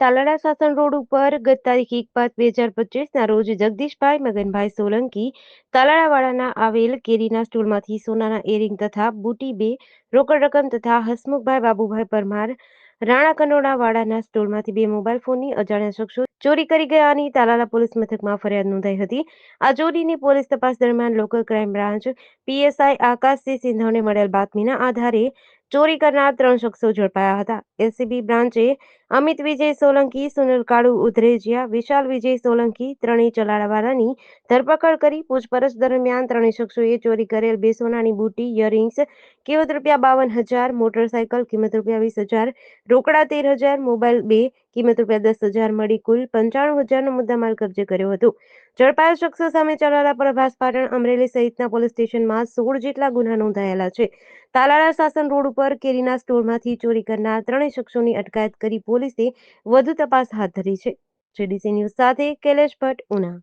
Talala Sasan road ઉપર ગત તારીખ એક પાંચ બે હજાર પચીસના રોજ જગદીશભાઈ મગનભાઈ સોલંકી તાલાળાવાળાના આવેલ કેરીના સ્ટોલમાંથી સોનાના એરિંગ તથા બુટી બે, રોકડ રકમ તથા હસમુખભાઈ બાબુભાઈ પરમાર રાણા કનોડાવાડાના સ્ટોલમાંથી બે મોબાઈલ ફોનની અજાણ્યા શખ્સો ચોરી કરી ગયાની તાલાલા પોલીસ મથકમાં ફરિયાદ નોંધાઈ હતી. આ ચોરીની પોલીસ તપાસ દરમિયાન local crime branch PSI Akashsinh સિંધવને મળેલ બાતમીના આધારે ચોરી કરનાર ત્રણ શખ્સો ઝડપાયા હતા. એલસીબી બ્રાન્ચે અમિત વિજય સોલંકી, સુનિલ કાળુ ઉધરેજિયા, વિશાલ વિજય સોલંકી ત્રણેય ચલાળાવાળાની ધરપકડ કરી પૂછપરછ દરમિયાન ત્રણેય શખ્સોએ ચોરી કરેલ બે સોનાની બુટી ઇયરિંગ્સ કિંમત રૂપિયા બાવન હજાર, મોટરસાયકલ કિંમત રૂપિયા વીસ હજાર, રોકડા તેર હજાર, મોબાઈલ બે કિંમત રૂપિયા દસ હજાર મળી કુલ પંચાણું હજારનો મુદ્દામાલ કબજે કર્યો હતો. ઝડપાયેલ શખ્સો સામે ચલાલા પ્રભાસ પાટણ અમરેલી સહિતના પોલીસ સ્ટેશનમાં સોળ જેટલા ગુના નોંધાયેલા છે. તાલાળા શાસન રોડ ઉપર કેરીના સ્ટોરમાંથી ચોરી કરનાર ત્રણેય શખ્સોની અટકાયત કરી પોલીસે વધુ તપાસ હાથ ધરી છે. જેડીસી ન્યૂઝ સાથે કૈલેશ ભટ્ટ, ઉના.